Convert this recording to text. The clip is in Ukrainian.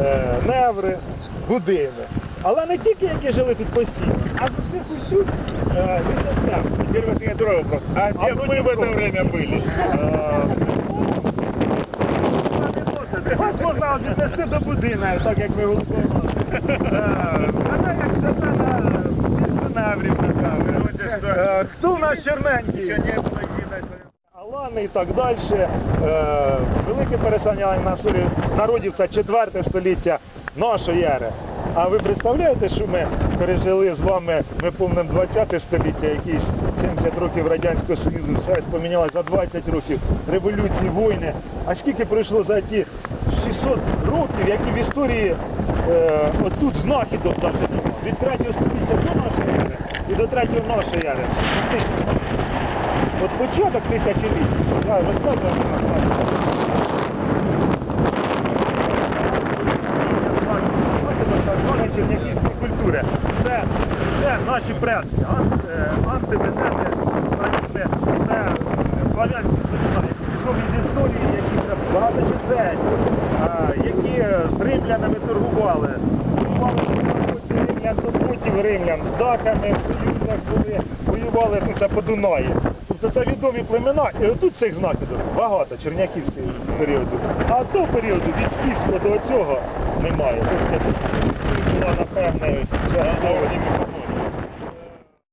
Е, неври, будини. Але не тільки які жили тут постійно, а з усіх усюд міста. Первый є другой вопрос. А где мы в це время были? Е. Вас можна віднести до будинок, так як ми голосували. Вона е. як шатана, Наврів, Хто в нас черненький? Алани і так далі. Е, велике переселення народів це 4 століття нашої ери. А ви представляєте, що ми пережили з вами, ми помнимо 20 століття, якісь 70 років Радянського Союзу, все помінялося за 20 років, революції, війни. А скільки пройшло за ті 600 років, які в історії е, отут знахідок навіть немає. Від 3 століття до нашої ери і до 3 нашої ери. Фактично початок тисячоліття, я розказував черняківської культури. Це, це наші предки, е, це, це славянські знають, відомі з історії, які це багаточисельні, які з римлянами торгували. Торгували римлян, то римлян, з даками, в союзах були, воювали це по Дунаї. Тобто це відомі племена, і отут цих знаків багато, черняківського періоду. А до періоду від скіфського до цього немає. Тобто була, напевне.